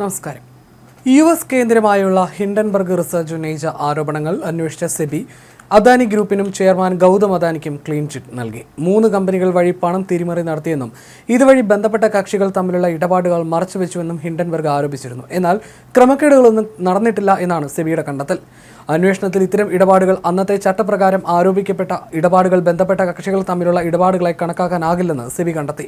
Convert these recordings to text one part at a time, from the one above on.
നമസ്കാരം. U S കേന്ദ്രമായുള്ള Hindenburg research ഉന്നയിച്ച ആരോപണങ്ങൾ അന്വേഷിച്ച സെബി അദാനി ഗ്രൂപ്പിനും ചെയർമാൻ ഗൗതം അദാനിക്കും ക്ലീൻ ചിറ്റ് നൽകി. മൂന്ന് കമ്പനികൾ വഴി പണം തിരിമറി നടത്തിയെന്നും ഇതുവഴി ബന്ധപ്പെട്ട കക്ഷികൾ തമ്മിലുള്ള ഇടപാടുകൾ മറച്ചുവെച്ചുവെന്നും ഹിൻഡൻബർഗ് ആരോപിച്ചിരുന്നു. എന്നാൽ ക്രമക്കേടുകളൊന്നും നടന്നിട്ടില്ല എന്നാണ് സെബിയുടെ കണ്ടെത്തൽ. അന്വേഷണത്തിൽ ഇത്തരം ഇടപാടുകൾ അന്നത്തെ ചട്ടപ്രകാരം ആരോപിക്കപ്പെട്ട ഇടപാടുകൾ ബന്ധപ്പെട്ട കക്ഷികൾ തമ്മിലുള്ള ഇടപാടുകളെ കണക്കാക്കാനാകില്ലെന്ന് സെബി കണ്ടെത്തി.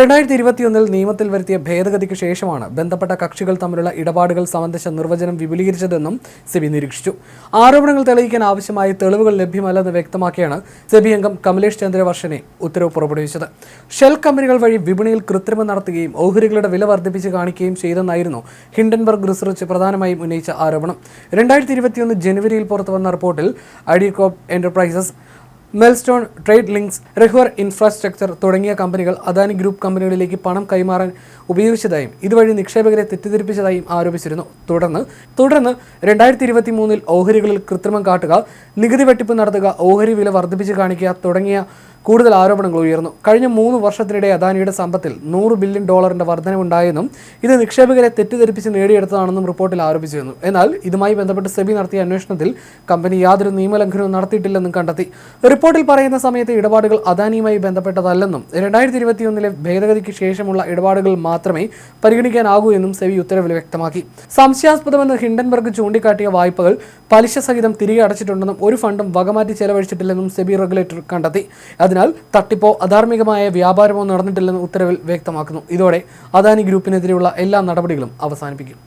രണ്ടായിരത്തി ഇരുപത്തിയൊന്നിൽ നിയമത്തിൽ വരുത്തിയ ഭേദഗതിക്ക് ശേഷമാണ് ബന്ധപ്പെട്ട കക്ഷികൾ തമ്മിലുള്ള ഇടപാടുകൾ സംബന്ധിച്ച നിർവചനം വിപുലീകരിച്ചതെന്നും സെബി നിരീക്ഷിച്ചു. ആരോപണങ്ങൾ തെളിയിക്കാൻ ആവശ്യമായ തെളിവുകൾ ലഭ്യമല്ലെന്ന് വ്യക്തമാക്കിയാണ് സെബി അംഗം കമലേഷ് ചന്ദ്രവർഷനെ ഉത്തരവ് പുറപ്പെടുവിച്ചത്. ഷെൽ കമ്പനികൾ വഴി വിപണിയിൽ കൃത്രിമം നടത്തുകയും ഓഹരികളുടെ വില വർദ്ധിപ്പിച്ച് കാണിക്കുകയും ചെയ്തെന്നായിരുന്നു ഹിൻഡൻബർഗ് റിസർച്ച് പ്രധാനമായും ഉന്നയിച്ച ആരോപണം. രണ്ടായിരത്തി ഇരുപത്തിയൊന്ന് ജനുവരിയിൽ പുറത്തു വന്ന റിപ്പോർട്ടിൽ ഐഡികോപ്പ് എന്റർപ്രൈസസ് മെൽസ്റ്റോൺ ട്രേഡ് ലിങ്ക്സ് റെഹ്വർ ഇൻഫ്രാസ്ട്രക്ചർ തുടങ്ങിയ കമ്പനികൾ അദാനി ഗ്രൂപ്പ് കമ്പനികളിലേക്ക് പണം കൈമാറാൻ ഉപയോഗിച്ചതായും ഇതുവഴി നിക്ഷേപകരെ തെറ്റിദ്ധരിപ്പിച്ചതായും ആരോപിച്ചിരുന്നു. തുടർന്ന് തുടർന്ന് രണ്ടായിരത്തി ഇരുപത്തി മൂന്നിൽ ഓഹരികളിൽ കൃത്രിമം കാട്ടുക നികുതി വെട്ടിപ്പ് നടത്തുക ഓഹരി വില വർദ്ധിപ്പിച്ച് കാണിക്കുക തുടങ്ങിയ കൂടുതൽ ആരോപണങ്ങൾ ഉയർന്നു. കഴിഞ്ഞ മൂന്ന് വർഷത്തിനിടെ അദാനിയുടെ സമ്പത്തിൽ നൂറ് ബില്യൺ ഡോളറിന്റെ വർധനവുണ്ടായെന്നും ഇത് നിക്ഷേപകരെ തെറ്റിദ്ധരിപ്പിച്ച് നേടിയെടുത്തതാണെന്നും റിപ്പോർട്ടിൽ ആരോപിച്ചിരുന്നു. എന്നാൽ ഇതുമായി ബന്ധപ്പെട്ട് സെബി നടത്തിയ അന്വേഷണത്തിൽ കമ്പനി യാതൊരു നിയമലംഘനവും നടത്തിയിട്ടില്ലെന്നും കണ്ടെത്തി. റിപ്പോർട്ടിൽ പറയുന്ന സമയത്ത് ഇടപാടുകൾ അദാനിയുമായി ബന്ധപ്പെട്ടതല്ലെന്നും രണ്ടായിരത്തി ഇരുപത്തിയൊന്നിലെ ഭേദഗതിക്ക് ശേഷമുള്ള ഇടപാടുകൾ മാത്രമേ പരിഗണിക്കാനാകൂ എന്നും സെബി ഉത്തരവിൽ വ്യക്തമാക്കി. സംശയാസ്പദമെന്ന് ഹിൻഡൻബർഗ് ചൂണ്ടിക്കാട്ടിയ വായ്പകൾ പലിശ സഹിതം തിരികെ അടച്ചിട്ടുണ്ടെന്നും ഒരു ഫണ്ടും വകമാറ്റി ചെലവഴിച്ചിട്ടില്ലെന്നും സെബി റെഗുലേറ്റർ കണ്ടെത്തി. അതിനാൽ തട്ടിപ്പോ അധാർമികമായ വ്യാപാരമോ നടന്നിട്ടില്ലെന്ന് ഉത്തരവിൽ വ്യക്തമാക്കുന്നു. ഇതോടെ അദാനി ഗ്രൂപ്പിനെതിരെയുള്ള എല്ലാ നടപടികളും അവസാനിപ്പിക്കും.